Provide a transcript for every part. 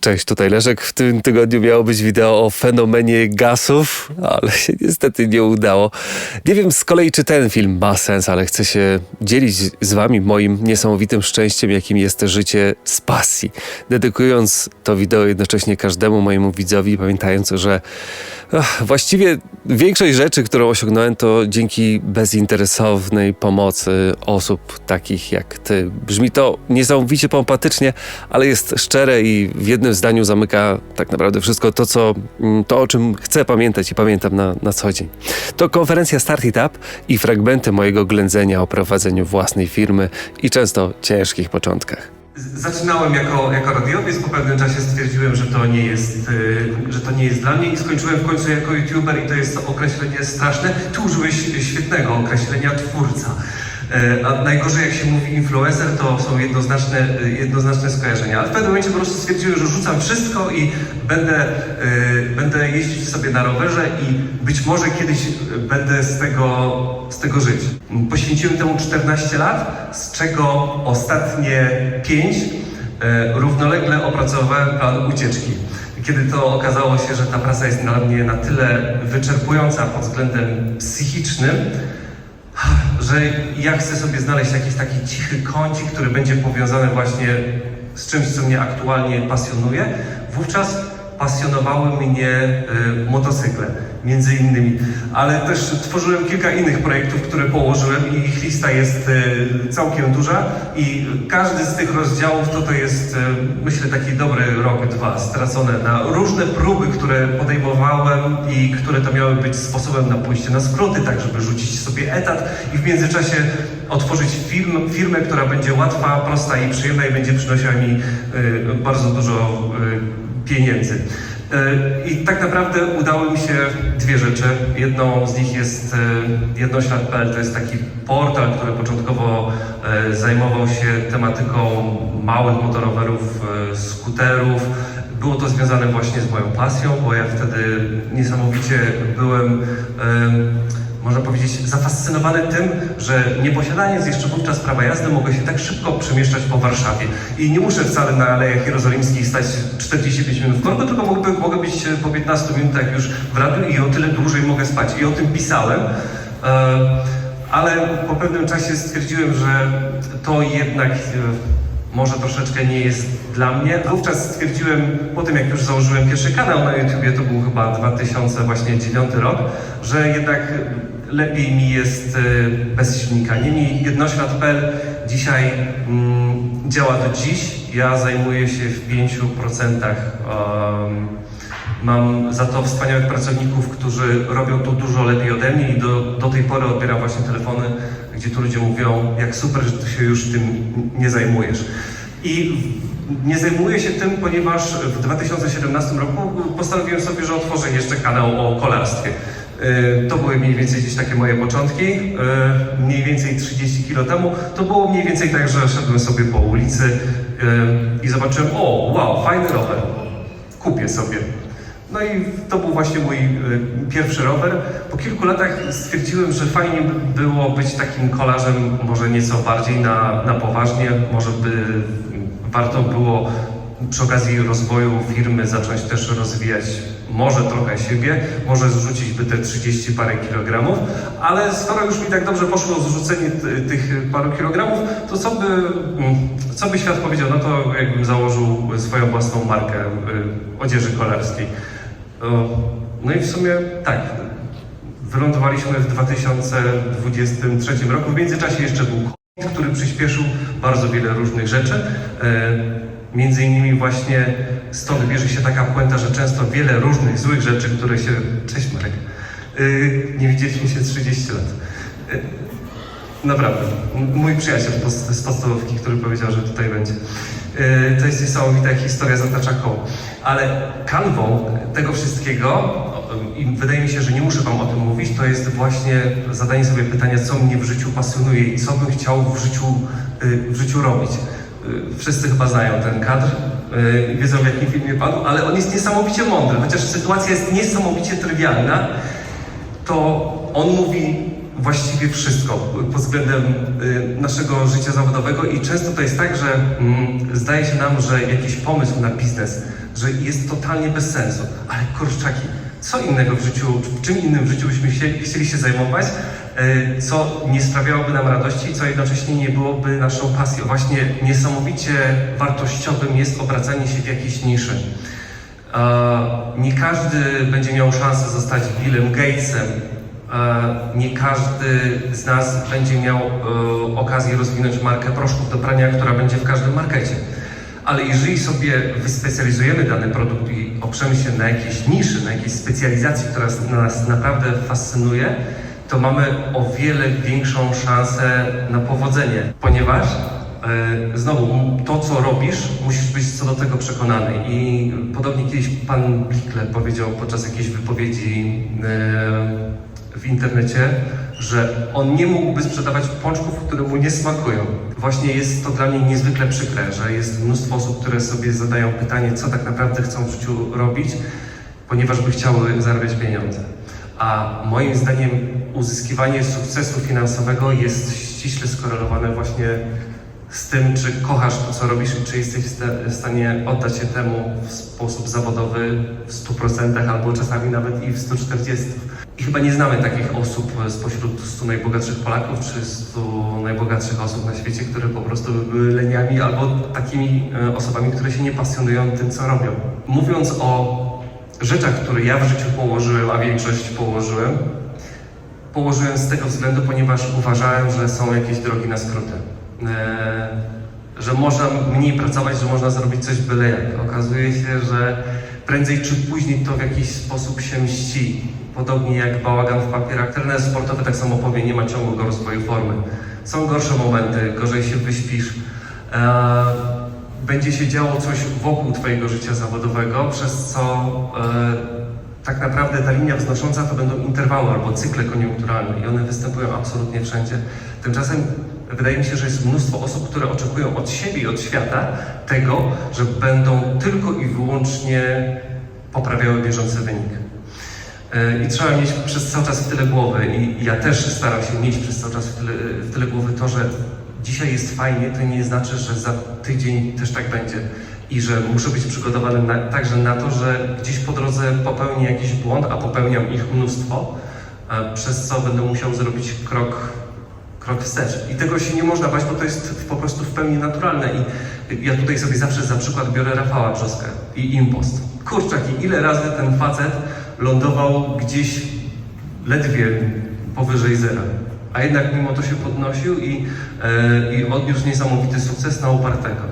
Cześć, tutaj Leszek. W tym tygodniu miało być wideo o fenomenie gasów, ale się niestety nie udało. Nie wiem z kolei, czy ten film ma sens, ale chcę się dzielić z wami moim niesamowitym szczęściem, jakim jest życie z pasji. Dedykując to wideo jednocześnie każdemu mojemu widzowi, pamiętając, że ach, właściwie większość rzeczy, którą osiągnąłem, to dzięki bezinteresownej pomocy osób takich jak ty. Brzmi to niesamowicie pompatycznie, ale jest szczere i w jednym zdaniu zamyka tak naprawdę wszystko to, co, mm, to o czym chcę pamiętać i pamiętam na, na co dzień. To konferencja Start It Up i fragmenty mojego ględzenia o prowadzeniu własnej firmy i często ciężkich początkach. Zaczynałem jako, jako radiowiec, po pewnym czasie stwierdziłem, że to, nie jest, y, że to nie jest dla mnie i skończyłem w końcu jako youtuber i to jest określenie straszne. Ty użyłeś świetnego określenia twórca. E, A najgorzej jak się mówi influencer, to są jednoznaczne, y, jednoznaczne skojarzenia. Ale w pewnym momencie po prostu stwierdziłem, że rzucam wszystko i będę, y, będę jeździć sobie na rowerze i być może kiedyś będę z tego, z tego żyć. Poświęciłem temu 14 lat, z czego ostatnie 5 równolegle opracowałem plan ucieczki. Kiedy to okazało się, że ta praca jest dla mnie na tyle wyczerpująca pod względem psychicznym, że ja chcę sobie znaleźć jakiś taki cichy kącik, który będzie powiązany właśnie z czymś, co mnie aktualnie pasjonuje. Wówczas pasjonowały mnie y, motocykle, między innymi, ale też tworzyłem kilka innych projektów, które położyłem i ich lista jest y, całkiem duża i każdy z tych rozdziałów to to jest, y, myślę, taki dobry rok, dwa stracone na różne próby, które podejmowałem i które to miały być sposobem na pójście na skróty, tak żeby rzucić sobie etat i w międzyczasie otworzyć firm, firmę, która będzie łatwa, prosta i przyjemna i będzie przynosiła mi y, bardzo dużo pieniędzy. Y, I tak naprawdę udały mi się dwie rzeczy. Jedną z nich jest y, jednoślad.pl, to jest taki portal, który początkowo y, zajmował się tematyką małych motorowerów, skuterów. Było to związane właśnie z moją pasją, bo ja wtedy niesamowicie byłem, można powiedzieć, zafascynowany tym, że nie posiadając jeszcze wówczas prawa jazdy, mogę się tak szybko przemieszczać po Warszawie. I nie muszę wcale na Alejach Jerozolimskich stać 45 minut w korku, tylko mogę, mogę być po 15 minutach już w radiu i o tyle dłużej mogę spać. I o tym pisałem. E, ale po pewnym czasie stwierdziłem, że to jednak e, może troszeczkę nie jest dla mnie. Wówczas stwierdziłem, po tym jak już założyłem pierwszy kanał na YouTubie, to był chyba 2009 rok, że jednak lepiej mi jest e, bez silnika. Niemniej jednoślad.pl dzisiaj mm, działa do dziś. Ja zajmuję się w 5%. Um, Mam za to wspaniałych pracowników, którzy robią to dużo lepiej ode mnie i do, do tej pory odbieram właśnie telefony, gdzie tu ludzie mówią, jak super, że ty się już tym nie zajmujesz. I nie zajmuję się tym, ponieważ w 2017 roku postanowiłem sobie, że otworzę jeszcze kanał o kolarstwie. Yy, To były mniej więcej gdzieś takie moje początki, yy, mniej więcej 30 kilo temu. To było mniej więcej tak, że szedłem sobie po ulicy yy, i zobaczyłem, o wow, fajny rower, kupię sobie. No i to był właśnie mój pierwszy rower. Po kilku latach stwierdziłem, że fajnie by było być takim kolarzem, może nieco bardziej na, na poważnie, może by warto było przy okazji rozwoju firmy zacząć też rozwijać może trochę siebie, może zrzucić by te 30 parę kilogramów, ale skoro już mi tak dobrze poszło zrzucenie ty- tych paru kilogramów, to co by, mm, co by świat powiedział na to, jakbym założył swoją własną markę y, odzieży kolarskiej. No i w sumie tak, wylądowaliśmy w 2023 roku. W międzyczasie jeszcze był COVID, który przyspieszył bardzo wiele różnych rzeczy. Między innymi właśnie stąd bierze się taka puenta, że często wiele różnych złych rzeczy, które się... Cześć Marek. Y, Nie widzieliśmy się 30 lat. Y, Naprawdę. Mój przyjaciel z podstawówki, który powiedział, że tutaj będzie. Yy, To jest niesamowita historia, zatacza koło. Ale kanwą tego wszystkiego, yy, i wydaje mi się, że nie muszę Wam o tym mówić, to jest właśnie zadanie sobie pytania, co mnie w życiu pasjonuje i co bym chciał w życiu, yy, w życiu robić. Yy, Wszyscy chyba znają ten kadr, yy, wiedzą w jakim filmie padł, ale on jest niesamowicie mądry, chociaż sytuacja jest niesamowicie trywialna, to on mówi właściwie wszystko pod względem y, naszego życia zawodowego i często to jest tak, że mm, zdaje się nam, że jakiś pomysł na biznes, że jest totalnie bez sensu, ale kurczaki, co innego w życiu, czym innym w życiu byśmy chcieli się zajmować, y, co nie sprawiałoby nam radości, co jednocześnie nie byłoby naszą pasją. Właśnie niesamowicie wartościowym jest obracanie się w jakiejś niszy. E, Nie każdy będzie miał szansę zostać Billem Gatesem. E, Nie każdy z nas będzie miał e, okazję rozwinąć markę proszków do prania, która będzie w każdym markecie. Ale jeżeli sobie wyspecjalizujemy dany produkt i oprzemy się na jakiejś niszy, na jakiejś specjalizacji, która nas naprawdę fascynuje, to mamy o wiele większą szansę na powodzenie, ponieważ E, Znowu, to co robisz, musisz być co do tego przekonany. I podobnie kiedyś pan Blikle powiedział podczas jakiejś wypowiedzi e, w internecie, że on nie mógłby sprzedawać pączków, które mu nie smakują. Właśnie jest to dla mnie niezwykle przykre, że jest mnóstwo osób, które sobie zadają pytanie, co tak naprawdę chcą w życiu robić, ponieważ by chciały zarabiać pieniądze. A moim zdaniem uzyskiwanie sukcesu finansowego jest ściśle skorelowane właśnie z tym, czy kochasz to, co robisz i czy jesteś w sta- w stanie oddać się temu w sposób zawodowy w 100% albo czasami nawet i w 140%. I chyba nie znamy takich osób spośród 100 najbogatszych Polaków czy 100 najbogatszych osób na świecie, które po prostu były leniami albo takimi e, osobami, które się nie pasjonują tym, co robią. Mówiąc o rzeczach, które ja w życiu położyłem, a większość położyłem, położyłem z tego względu, ponieważ uważałem, że są jakieś drogi na skróty. E, że można mniej pracować, że można zrobić coś byle jak. Okazuje się, że prędzej czy później to w jakiś sposób się mści. Podobnie jak bałagan w papierach. Trener sportowy tak samo powie, nie ma ciągłego rozwoju formy. Są gorsze momenty, gorzej się wyśpisz. E, będzie się działo coś wokół Twojego życia zawodowego, przez co e, tak naprawdę ta linia wznosząca to będą interwały albo cykle koniunkturalne i one występują absolutnie wszędzie. Tymczasem wydaje mi się, że jest mnóstwo osób, które oczekują od siebie i od świata tego, że będą tylko i wyłącznie poprawiały bieżący wynik. E, I trzeba mieć przez cały czas w tyle głowy i ja też staram się mieć przez cały czas w tyle, w tyle głowy to, że dzisiaj jest fajnie, to nie znaczy, że za tydzień też tak będzie. I że muszę być przygotowany na, także na to, że gdzieś po drodze popełnię jakiś błąd, a popełniam ich mnóstwo, e, przez co będę musiał zrobić krok, krok wstecz. I tego się nie można bać, bo to jest po prostu w pełni naturalne. I ja tutaj sobie zawsze za przykład biorę Rafała Brzoskę i Impost. Kurczaki, ile razy ten facet lądował gdzieś ledwie powyżej zera. A jednak mimo to się podnosił i, e, i odniósł niesamowity sukces na upartego.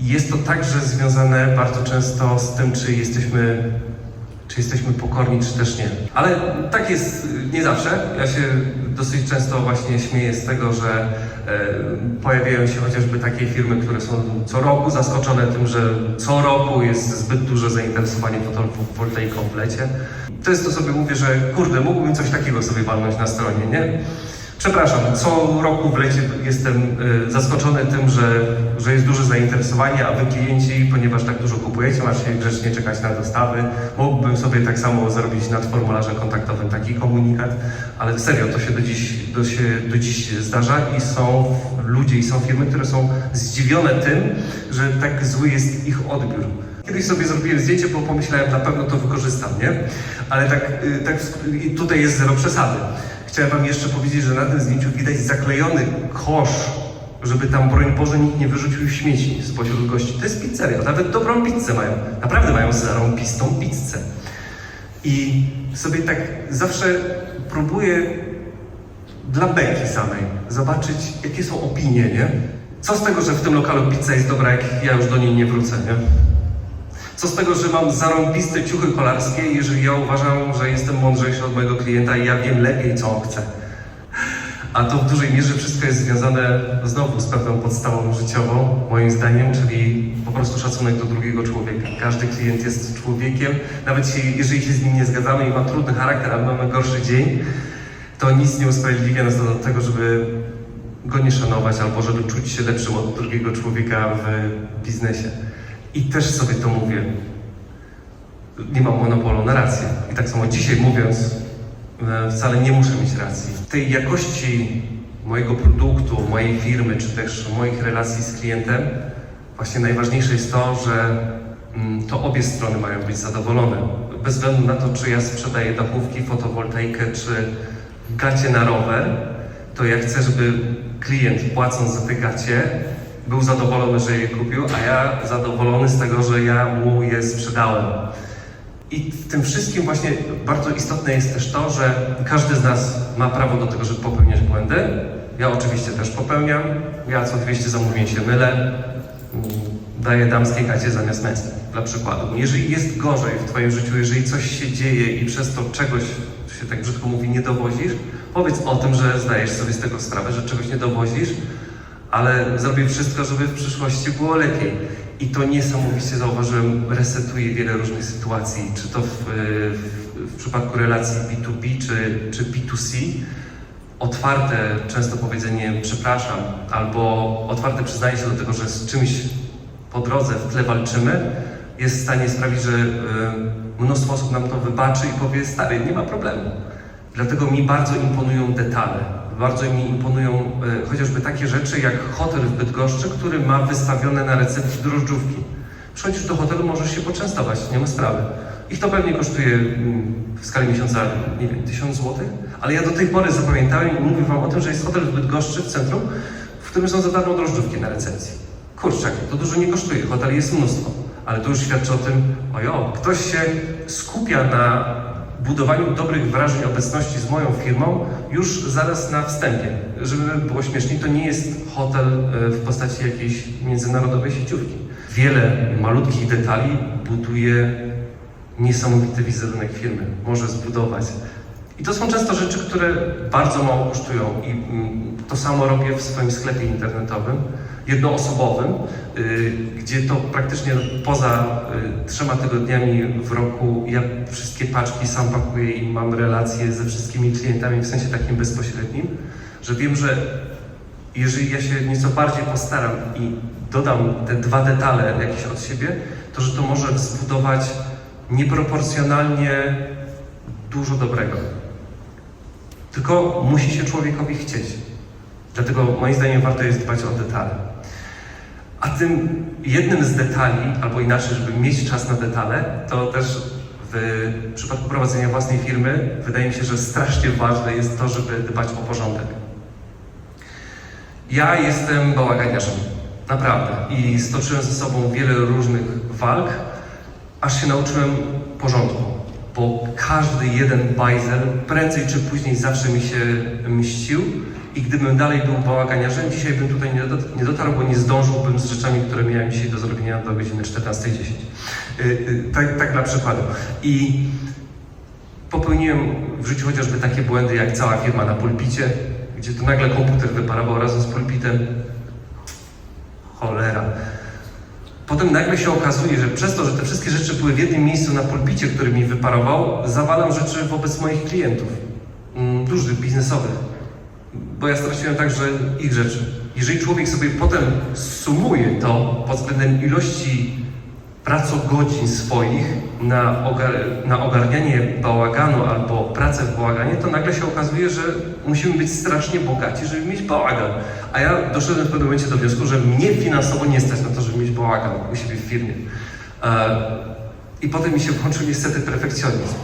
Jest to także związane bardzo często z tym, czy jesteśmy, czy jesteśmy pokorni, czy też nie. Ale tak jest nie zawsze. Ja się dosyć często właśnie śmieję z tego, że e, pojawiają się chociażby takie firmy, które są co roku zaskoczone tym, że co roku jest zbyt duże zainteresowanie fotowoltaiką w lecie. Często sobie mówię, że kurde, mógłbym coś takiego sobie walnąć na stronie, nie? Przepraszam, co roku w lecie jestem y, zaskoczony tym, że, że jest duże zainteresowanie, a wy klienci, ponieważ tak dużo kupujecie, macie grzecznie czekać na dostawy. Mógłbym sobie tak samo zrobić nad formularzem kontaktowym taki komunikat, ale serio, to się do dziś, do się do dziś zdarza i są ludzie i są firmy, które są zdziwione tym, że tak zły jest ich odbiór. Kiedyś sobie zrobiłem zdjęcie, bo pomyślałem, na pewno to wykorzystam, nie? Ale tak, y, tak tutaj jest zero przesady. Chciałem wam jeszcze powiedzieć, że na tym zdjęciu widać zaklejony kosz, żeby tam, broń Boże, nikt nie wyrzucił śmieci spośród gości. To jest pizzeria, nawet dobrą pizzę mają. Naprawdę mają zarąbistą pizzę. I sobie tak zawsze próbuję dla beki samej zobaczyć, jakie są opinie, nie? Co z tego, że w tym lokalu pizza jest dobra, jak ja już do niej nie wrócę, nie? Co z tego, że mam zarąbiste ciuchy kolarskie, jeżeli ja uważam, że jestem mądrzejszy od mojego klienta i ja wiem lepiej, co on chce. A to w dużej mierze wszystko jest związane znowu z pewną podstawą życiową, moim zdaniem, czyli po prostu szacunek do drugiego człowieka. Każdy klient jest człowiekiem, nawet się, jeżeli się z nim nie zgadzamy i ma trudny charakter, albo mamy gorszy dzień, to nic nie usprawiedliwia nas do tego, żeby go nie szanować albo żeby czuć się lepszym od drugiego człowieka w biznesie. I też sobie to mówię. Nie mam monopolu na rację. I tak samo dzisiaj mówiąc, e, wcale nie muszę mieć racji. W tej jakości mojego produktu, mojej firmy, czy też moich relacji z klientem, właśnie najważniejsze jest to, że mm, to obie strony mają być zadowolone. Bez względu na to, czy ja sprzedaję dachówki, fotowoltaikę, czy gacie na rower, to ja chcę, żeby klient płacąc za te gacie był zadowolony, że je kupił, a ja zadowolony z tego, że ja mu je sprzedałem. I w tym wszystkim właśnie bardzo istotne jest też to, że każdy z nas ma prawo do tego, żeby popełniać błędy. Ja oczywiście też popełniam. Ja co 200 zamówień się mylę. Daję damskie gacie zamiast męskich, dla przykładu. Jeżeli jest gorzej w Twoim życiu, jeżeli coś się dzieje i przez to czegoś, się tak brzydko mówi, nie dowozisz, powiedz o tym, że zdajesz sobie z tego sprawę, że czegoś nie dowozisz, ale zrobię wszystko, żeby w przyszłości było lepiej. I to niesamowicie zauważyłem, resetuje wiele różnych sytuacji, czy to w, w, w przypadku relacji B2B, czy, czy B2C. Otwarte często powiedzenie przepraszam, albo otwarte przyznanie się do tego, że z czymś po drodze w tle walczymy, jest w stanie sprawić, że y, mnóstwo osób nam to wybaczy i powie, stary, nie ma problemu. Dlatego mi bardzo imponują detale. Bardzo mi imponują y, chociażby takie rzeczy jak hotel w Bydgoszczy, który ma wystawione na recepcji drożdżówki. Przychodzisz do hotelu, możesz się poczęstować, nie ma sprawy. Ich to pewnie kosztuje mm, w skali miesiąca, nie wiem, 1000 złotych, ale ja do tej pory zapamiętałem i mówię Wam o tym, że jest hotel w Bydgoszczy w centrum, w którym są za darmo drożdżówki na recepcji. Kurczak, to dużo nie kosztuje, hotel jest mnóstwo, ale to już świadczy o tym, ojo, ktoś się skupia na budowaniu dobrych wrażeń obecności z moją firmą już zaraz na wstępie. Żeby było śmieszniej, to nie jest hotel e, w postaci jakiejś międzynarodowej sieciówki. Wiele malutkich detali buduje niesamowity wizerunek firmy, może zbudować. I to są często rzeczy, które bardzo mało kosztują i mm, to samo robię w swoim sklepie internetowym, jednoosobowym, y, gdzie to praktycznie poza y, trzema tygodniami w roku ja wszystkie paczki sam pakuję i mam relacje ze wszystkimi klientami w sensie takim bezpośrednim, że wiem, że jeżeli ja się nieco bardziej postaram i dodam te dwa detale jakieś od siebie, to że to może zbudować nieproporcjonalnie dużo dobrego. Tylko musi się człowiekowi chcieć. Dlatego moim zdaniem warto jest dbać o detale. A tym jednym z detali, albo inaczej, żeby mieć czas na detale, to też w przypadku prowadzenia własnej firmy wydaje mi się, że strasznie ważne jest to, żeby dbać o porządek. Ja jestem bałaganiarzem, naprawdę. I stoczyłem ze sobą wiele różnych walk, aż się nauczyłem porządku. Bo każdy jeden bajzel prędzej czy później zawsze mi się mścił i gdybym dalej był bałaganiarzem, dzisiaj bym tutaj nie, dot- nie dotarł, bo nie zdążyłbym z rzeczami, które miałem dzisiaj do zrobienia do godziny 14.10. Yy, yy, tak, tak dla przykładu. I popełniłem w życiu chociażby takie błędy, jak cała firma na pulpicie, gdzie to nagle komputer wyparował razem z pulpitem. Cholera. Potem nagle się okazuje, że przez to, że te wszystkie rzeczy były w jednym miejscu na pulpicie, który mi wyparował, zawalam rzeczy wobec moich klientów, mm, dużych, biznesowych, bo ja straciłem także ich rzeczy. Jeżeli człowiek sobie potem sumuje to pod względem ilości pracogodzin swoich na, ogar na ogarnianie bałaganu albo pracę w bałaganie, to nagle się okazuje, że musimy być strasznie bogaci, żeby mieć bałagan. A ja doszedłem w pewnym momencie do wniosku, że mnie finansowo nie stać na to, żeby mieć bałagan u siebie w firmie. E, I potem mi się włączył niestety perfekcjonizm.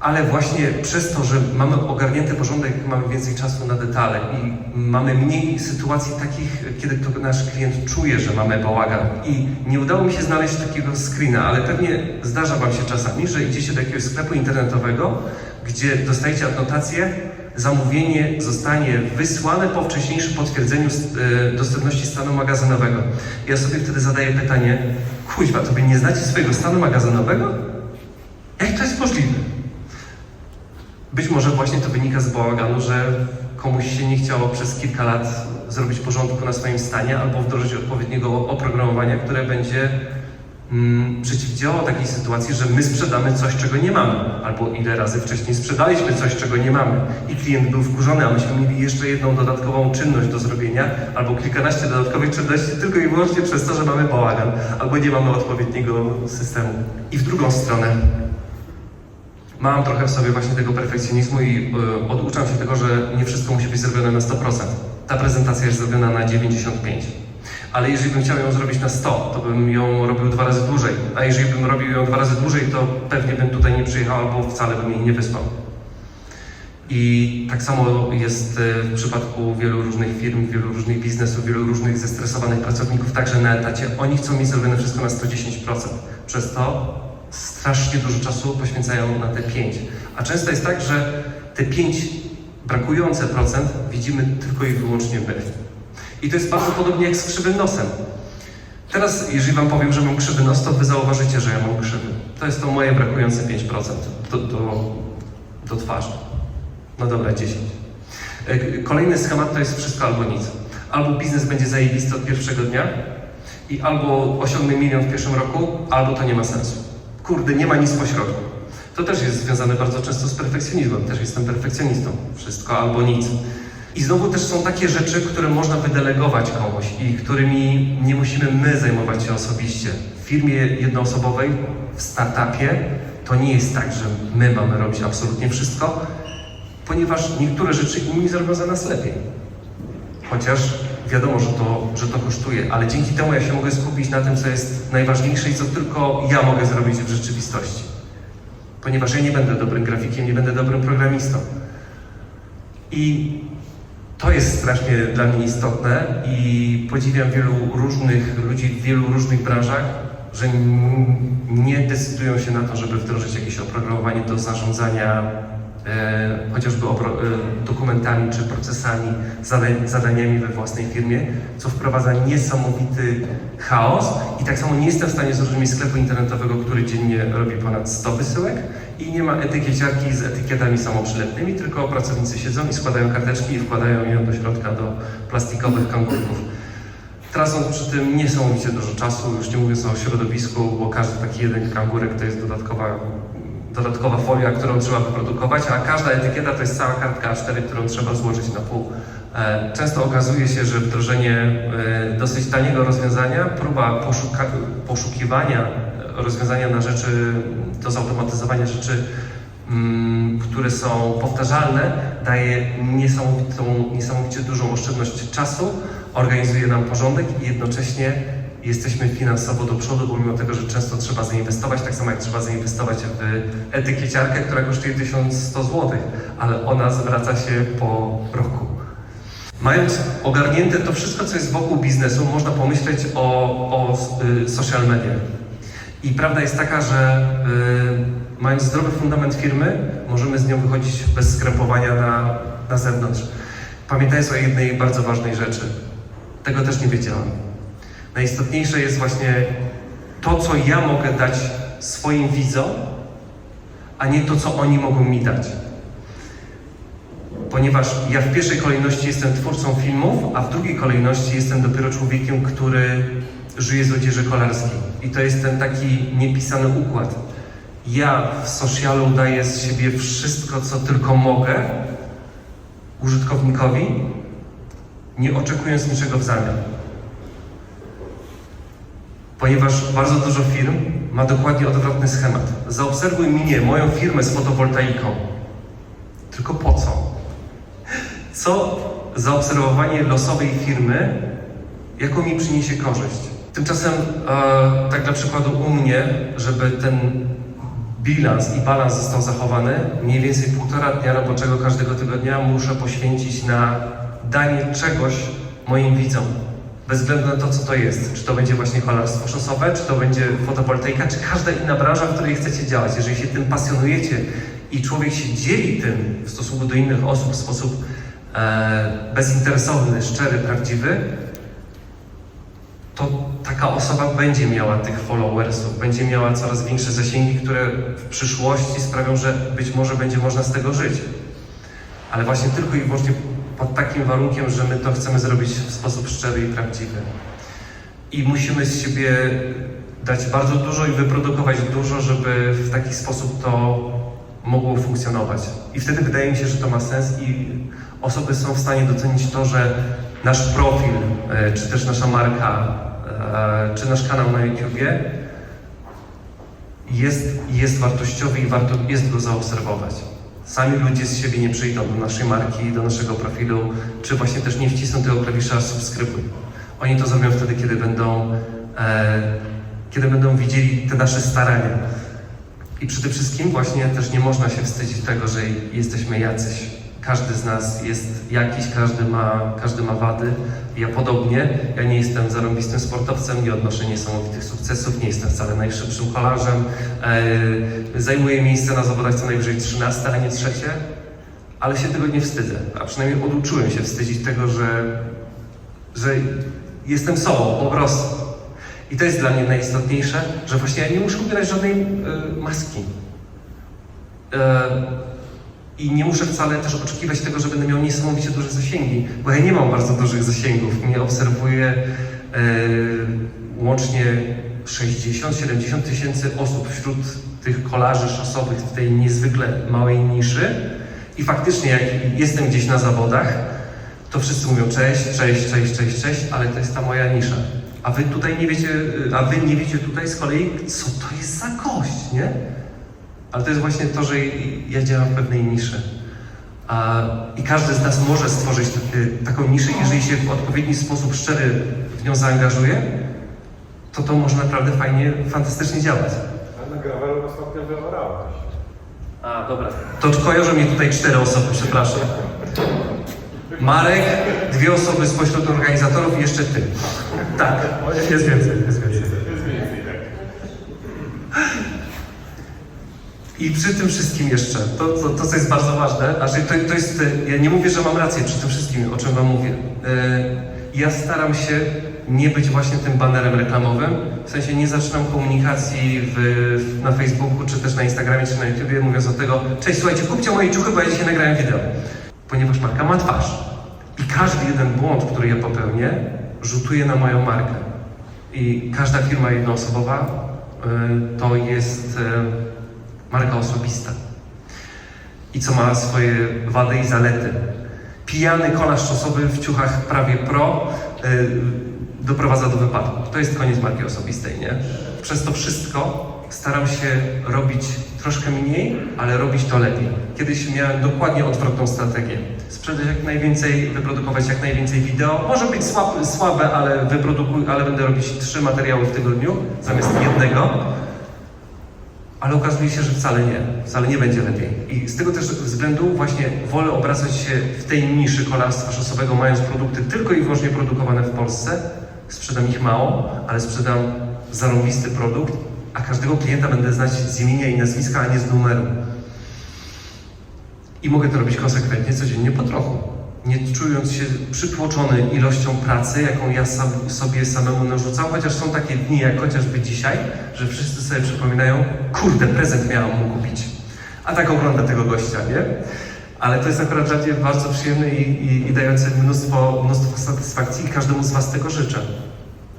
Ale właśnie przez to, że mamy ogarnięty porządek, mamy więcej czasu na detale i mamy mniej sytuacji takich, kiedy to nasz klient czuje, że mamy bałagan. I nie udało mi się znaleźć takiego screena, ale pewnie zdarza Wam się czasami, że idziecie do jakiegoś sklepu internetowego, gdzie dostajecie adnotację, zamówienie zostanie wysłane po wcześniejszym potwierdzeniu e, dostępności stanu magazynowego. Ja sobie wtedy zadaję pytanie, kuźwa, to wy nie znacie swojego stanu magazynowego? Jak to jest możliwe? Być może właśnie to wynika z bałaganu, że komuś się nie chciało przez kilka lat zrobić porządku na swoim stanie albo wdrożyć odpowiedniego oprogramowania, które będzie mm, przeciwdziałało takiej sytuacji, że my sprzedamy coś, czego nie mamy, albo ile razy wcześniej sprzedaliśmy coś, czego nie mamy i klient był wkurzony, a myśmy mieli jeszcze jedną dodatkową czynność do zrobienia, albo kilkanaście dodatkowych czynności tylko i wyłącznie przez to, że mamy bałagan, albo nie mamy odpowiedniego systemu. I w drugą stronę Mam trochę w sobie właśnie tego perfekcjonizmu i y, oduczam się tego, że nie wszystko musi być zrobione na 100%. Ta prezentacja jest zrobiona na 95%. Ale jeżeli bym chciał ją zrobić na 100, to bym ją robił dwa razy dłużej. A jeżeli bym robił ją dwa razy dłużej, to pewnie bym tutaj nie przyjechał albo wcale bym jej nie wysłał. I tak samo jest e, w przypadku wielu różnych firm, wielu różnych biznesów, wielu różnych zestresowanych pracowników, także na etacie. Oni chcą mieć zrobione wszystko na 110%. Przez to strasznie dużo czasu poświęcają na te 5. A często jest tak, że te 5 brakujące procent widzimy tylko i wyłącznie my. I to jest bardzo podobnie jak z krzywym nosem. Teraz, jeżeli Wam powiem, że mam krzywy nos, to Wy zauważycie, że ja mam krzywy. To jest to moje brakujące 5% do, do, do twarzy. No dobra, 10. E, Kolejny schemat to jest wszystko albo nic. Albo biznes będzie zajebisty od pierwszego dnia i albo osiągnę milion w pierwszym roku, albo to nie ma sensu. Kurde, nie ma nic pośrodku. To też jest związane bardzo często z perfekcjonizmem. Też jestem perfekcjonistą. Wszystko albo nic. I znowu też są takie rzeczy, które można wydelegować komuś i którymi nie musimy my zajmować się osobiście. W firmie jednoosobowej, w startupie, to nie jest tak, że my mamy robić absolutnie wszystko, ponieważ niektóre rzeczy inni zrobią za nas lepiej. Chociaż wiadomo, że to, że to kosztuje, ale dzięki temu ja się mogę skupić na tym, co jest najważniejsze i co tylko ja mogę zrobić w rzeczywistości. Ponieważ ja nie będę dobrym grafikiem, nie będę dobrym programistą. I to jest strasznie dla mnie istotne i podziwiam wielu różnych ludzi w wielu różnych branżach, że nie decydują się na to, żeby wdrożyć jakieś oprogramowanie do zarządzania chociażby opro, e, dokumentami czy procesami, zadaniami we własnej firmie, co wprowadza niesamowity chaos i tak samo nie jestem w stanie zrozumieć sklepu internetowego, który dziennie robi ponad 100 wysyłek i nie ma etykieciarki z etykietami samoprzylepnymi, tylko pracownicy siedzą i składają karteczki i wkładają je do środka do plastikowych kangurków. Tracąc przy tym niesamowicie dużo czasu, już nie mówiąc o środowisku, bo każdy taki jeden kangurek to jest dodatkowa, dodatkowa folia, którą trzeba wyprodukować, a każda etykieta to jest cała kartka A4, którą trzeba złożyć na pół. E, Często okazuje się, że wdrożenie e, dosyć taniego rozwiązania, próba poszuka, poszukiwania rozwiązania na rzeczy, do zautomatyzowania rzeczy, mm, które są powtarzalne, daje niesamowitą, niesamowicie dużą oszczędność czasu, organizuje nam porządek i jednocześnie jesteśmy finansowo do przodu, pomimo tego, że często trzeba zainwestować, tak samo jak trzeba zainwestować w etykieciarkę, która kosztuje 1100 zł, ale ona zwraca się po roku. Mając ogarnięte to wszystko, co jest wokół biznesu, można pomyśleć o, o y, social media. I prawda jest taka, że y, mając zdrowy fundament firmy, możemy z nią wychodzić bez skrępowania na, na zewnątrz. Pamiętając o jednej bardzo ważnej rzeczy. Tego też nie wiedziałem. Najistotniejsze jest właśnie to, co ja mogę dać swoim widzom, a nie to, co oni mogą mi dać. Ponieważ ja w pierwszej kolejności jestem twórcą filmów, a w drugiej kolejności jestem dopiero człowiekiem, który żyje z odzieży kolarskiej. I to jest ten taki niepisany układ. Ja w socialu daję z siebie wszystko, co tylko mogę użytkownikowi, nie oczekując niczego w zamian. Ponieważ bardzo dużo firm ma dokładnie odwrotny schemat. Zaobserwuj mnie, moją firmę z fotowoltaiką. Tylko po co? Co zaobserwowanie losowej firmy, jaką mi przyniesie korzyść? Tymczasem, e, tak dla przykładu u mnie, żeby ten bilans i balans został zachowany, mniej więcej półtora dnia roboczego każdego tygodnia muszę poświęcić na danie czegoś moim widzom. Bez względu na to, co to jest. Czy to będzie właśnie kolarstwo szosowe, czy to będzie fotowoltaika, czy każda inna branża, w której chcecie działać. Jeżeli się tym pasjonujecie i człowiek się dzieli tym w stosunku do innych osób w sposób e, bezinteresowny, szczery, prawdziwy, to taka osoba będzie miała tych followersów, będzie miała coraz większe zasięgi, które w przyszłości sprawią, że być może będzie można z tego żyć. Ale właśnie tylko i wyłącznie pod takim warunkiem, że my to chcemy zrobić w sposób szczery i prawdziwy. I musimy z siebie dać bardzo dużo i wyprodukować dużo, żeby w taki sposób to mogło funkcjonować. I wtedy wydaje mi się, że to ma sens i osoby są w stanie docenić to, że nasz profil, e, czy też nasza marka, e, czy nasz kanał na YouTubie jest, jest wartościowy i warto jest go zaobserwować. Sami ludzie z siebie nie przyjdą do naszej marki, do naszego profilu, czy właśnie też nie wcisną tego klawisza subskrybuj. Oni to zrobią wtedy, kiedy będą, e, kiedy będą widzieli te nasze starania. I przede wszystkim właśnie też nie można się wstydzić tego, że jesteśmy jacyś. Każdy z nas jest jakiś, każdy ma, każdy ma wady. Ja podobnie, ja nie jestem zarąbistym sportowcem, nie odnoszę niesamowitych sukcesów, nie jestem wcale najszybszym kolarzem. E, zajmuję miejsce na zawodach co najwyżej 13, a nie trzecie, ale się tego nie wstydzę. A przynajmniej oduczyłem się wstydzić tego, że, że jestem sobą po prostu. I to jest dla mnie najistotniejsze, że właśnie ja nie muszę ubierać żadnej e, maski. E, I nie muszę wcale też oczekiwać tego, że będę miał niesamowicie duże zasięgi, bo ja nie mam bardzo dużych zasięgów. Mnie obserwuje e, łącznie 60-70 tysięcy osób wśród tych kolarzy szasowych w tej niezwykle małej niszy. I faktycznie, jak jestem gdzieś na zawodach, to wszyscy mówią cześć, cześć, cześć, cześć, cześć, ale to jest ta moja nisza. A wy tutaj nie wiecie, a wy nie wiecie tutaj z kolei, co to jest za gość, nie? Ale to jest właśnie to, że ja działam w pewnej niszy. A, I każdy z nas może stworzyć taką niszę, jeżeli się w odpowiedni sposób szczery w nią zaangażuje, to to może naprawdę fajnie, fantastycznie działać. A na gravelu ostatnio wyorałeś. A, dobra. To kojarzą mnie tutaj cztery osoby, przepraszam. Marek, dwie osoby spośród organizatorów i jeszcze ty. Tak, jest więcej, jest więcej. I przy tym wszystkim jeszcze, to, to, to co jest bardzo ważne, że to, to jest, e, ja nie mówię, że mam rację przy tym wszystkim, o czym wam mówię. E, Ja staram się nie być właśnie tym banerem reklamowym, w sensie nie zaczynam komunikacji w, na Facebooku, czy też na Instagramie, czy na YouTubie, mówiąc o tego, cześć, słuchajcie, kupcie moje ciuchy, bo ja dzisiaj nagrałem wideo. Ponieważ marka ma twarz. I każdy jeden błąd, który ja popełnię, rzutuje na moją markę. I każda firma jednoosobowa y, to jest y, marka osobista. I co ma swoje wady i zalety. Pijany kolarz szosowy w ciuchach prawie pro y, doprowadza do wypadku. To jest koniec marki osobistej, nie? Przez to wszystko staram się robić troszkę mniej, ale robić to lepiej. Kiedyś miałem dokładnie odwrotną strategię. Sprzedać jak najwięcej, wyprodukować jak najwięcej wideo. Może być słab, słabe, ale, ale będę robić trzy materiały w tygodniu zamiast jednego. Ale okazuje się, że wcale nie, wcale nie będzie lepiej. I z tego też względu właśnie wolę obracać się w tej niszy kolarstwa szosowego, mając produkty tylko i wyłącznie produkowane w Polsce. Sprzedam ich mało, ale sprzedam zarąbisty produkt, a każdego klienta będę znać z imienia i nazwiska, a nie z numeru. I mogę to robić konsekwentnie, codziennie po trochu. Nie czując się przytłoczony ilością pracy, jaką ja sobie samemu narzucam, chociaż są takie dni, jak chociażby dzisiaj, że wszyscy sobie przypominają, kurde, prezent miałam mu kupić. A tak ogląda tego gościa, nie? Ale to jest akurat dla mnie bardzo przyjemne i, i, i dające mnóstwo, mnóstwo satysfakcji i każdemu z Was tego życzę.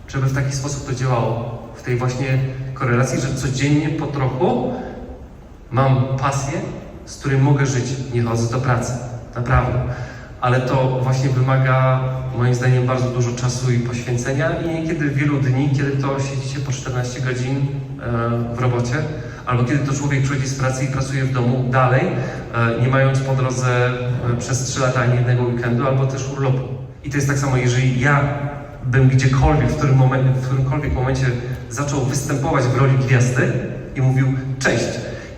Żeby w taki sposób to działało. W tej właśnie korelacji, że codziennie po trochu mam pasję, z której mogę żyć. Nie chodzę do pracy, naprawdę. Ale to właśnie wymaga, moim zdaniem, bardzo dużo czasu i poświęcenia i niekiedy wielu dni, kiedy to siedzicie po 14 godzin e, w robocie, albo kiedy to człowiek przychodzi z pracy i pracuje w domu dalej, e, nie mając po drodze e, przez 3 lata ani jednego weekendu, albo też urlopu. I to jest tak samo, jeżeli ja bym gdziekolwiek, w, którym momencie, w którymkolwiek momencie zaczął występować w roli gwiazdy i mówił, cześć,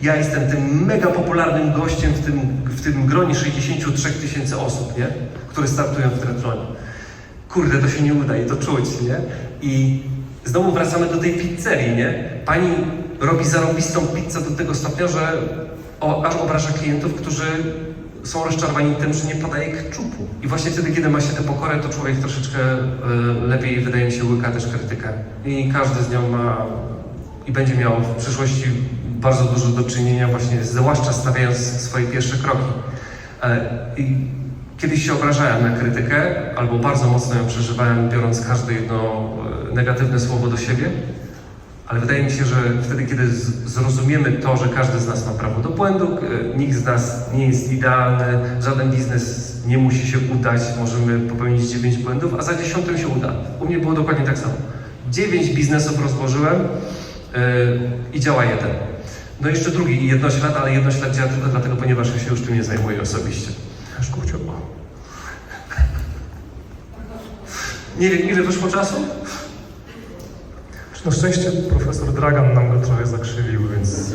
ja jestem tym mega popularnym gościem w tym, w tym gronie 63 tysięcy osób, nie? które startują w triathlonie. Kurde, to się nie uda i to czuć, nie? I znowu wracamy do tej pizzerii, nie? Pani robi zarobistą pizzę do tego stopnia, że o, aż obraża klientów, którzy są rozczarowani tym, że nie podaje keczupu. I właśnie wtedy, kiedy ma się tę pokorę, to człowiek troszeczkę y, lepiej, wydaje mi się, łyka też krytykę. I każdy z nią ma i będzie miał w przyszłości bardzo dużo do czynienia właśnie, zwłaszcza stawiając swoje pierwsze kroki. E, I kiedyś się obrażałem na krytykę, albo bardzo mocno ją przeżywałem, biorąc każde jedno e, negatywne słowo do siebie. Ale wydaje mi się, że wtedy, kiedy zrozumiemy to, że każdy z nas ma prawo do błędu, e, nikt z nas nie jest idealny, żaden biznes nie musi się udać, możemy popełnić 9 błędów, a za dziesiątym się uda. U mnie było dokładnie tak samo. 9 biznesów rozłożyłem, i działa jeden. No i jeszcze drugi, jednoślad, ale jednoślad działa tylko dlatego, ponieważ ja się już tym nie zajmuję osobiście. Aż kurcziowo. Nie wiem, ile wyszło czasu? Na szczęście profesor Dragan nam go trochę zakrzywił, więc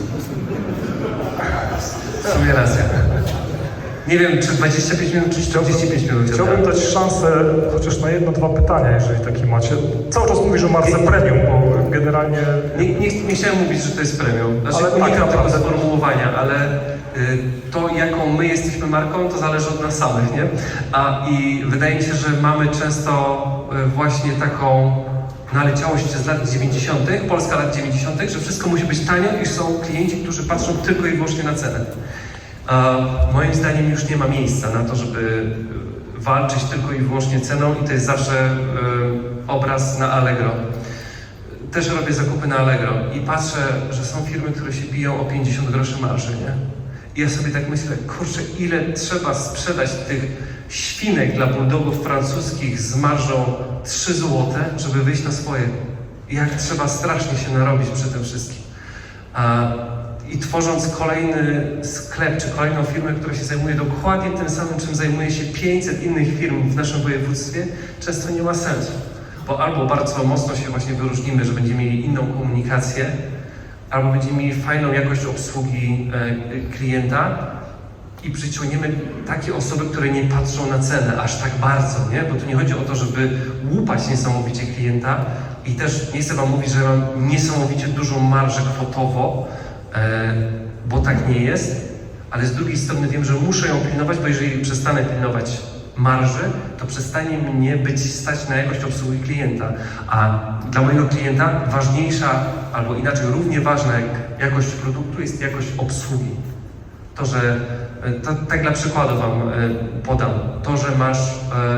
W sumie racja. Nie wiem, czy 25 minut, czy 45 minut. chciałbym dać szansę chociaż na jedno, dwa pytania, jeżeli takie macie. Cały czas mówisz o marce premium, bo generalnie Nie, nie, nie chciałem mówić, że to jest premium. Znaczy, Ale ale tak unikam tego sformułowania, ale y, to, jaką my jesteśmy marką, to zależy od nas samych, nie? A i wydaje mi się, że mamy często y, właśnie taką naleciałość z lat 90., Polska lat 90., że wszystko musi być tanio i są klienci, którzy patrzą tylko i wyłącznie na cenę. A moim zdaniem już nie ma miejsca na to, żeby y, walczyć tylko i wyłącznie ceną i to jest zawsze y, obraz na Allegro też robię zakupy na Allegro i patrzę, że są firmy, które się biją o 50 groszy marży, nie? I ja sobie tak myślę, kurczę, ile trzeba sprzedać tych świnek dla bulldogów francuskich z marżą 3 złote, żeby wyjść na swoje. Jak trzeba strasznie się narobić przy tym wszystkim. A, I tworząc kolejny sklep, czy kolejną firmę, która się zajmuje dokładnie tym samym, czym zajmuje się 500 innych firm w naszym województwie, często nie ma sensu. Bo albo bardzo mocno się właśnie wyróżnimy, że będziemy mieli inną komunikację, albo będziemy mieli fajną jakość obsługi e, klienta i przyciągniemy takie osoby, które nie patrzą na cenę aż tak bardzo, nie? Bo tu nie chodzi o to, żeby łupać niesamowicie klienta i też nie chcę Wam mówić, że mam niesamowicie dużą marżę kwotowo, bo tak nie jest, ale z drugiej strony wiem, że muszę ją pilnować, bo jeżeli przestanę pilnować marży, to przestanie mnie być stać na jakość obsługi klienta. A dla mojego klienta ważniejsza, albo inaczej równie ważna jak jakość produktu jest jakość obsługi. To, że e, to, tak dla przykładu Wam e, podam. To, że masz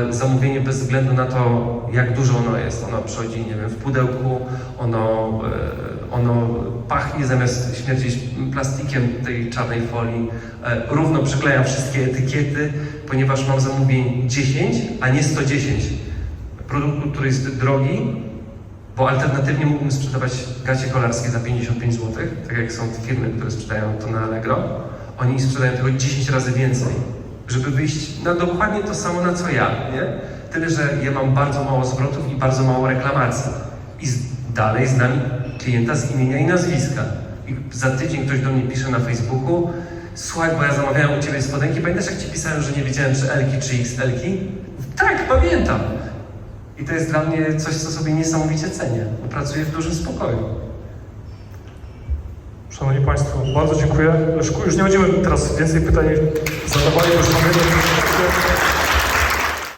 e, zamówienie bez względu na to, jak duże ono jest. Ono przychodzi, nie wiem, w pudełku, ono, e, ono pachnie zamiast śmierdzieć plastikiem tej czarnej folii. E, równo przyklejam wszystkie etykiety, ponieważ mam zamówień 10, a nie 110. Produktu, który jest drogi, bo alternatywnie mógłbym sprzedawać gacie kolarskie za 55 zł, tak jak są firmy, które sprzedają to na Allegro. Oni sprzedają tego 10 razy więcej, żeby wyjść na dokładnie to samo, na co ja, nie? Tyle, że ja mam bardzo mało zwrotów i bardzo mało reklamacji. I z, dalej znam klienta z imienia i nazwiska. I za tydzień ktoś do mnie pisze na Facebooku, słuchaj, bo ja zamawiałem u Ciebie spodenki, pamiętasz jak Ci pisałem, że nie wiedziałem czy Elki, czy XL-ki? Tak, pamiętam. I to jest dla mnie coś, co sobie niesamowicie cenię, bo pracuję w dużym spokoju. Szanowni Państwo, bardzo dziękuję. Leszku, już nie będziemy teraz więcej pytań zadawali, bo już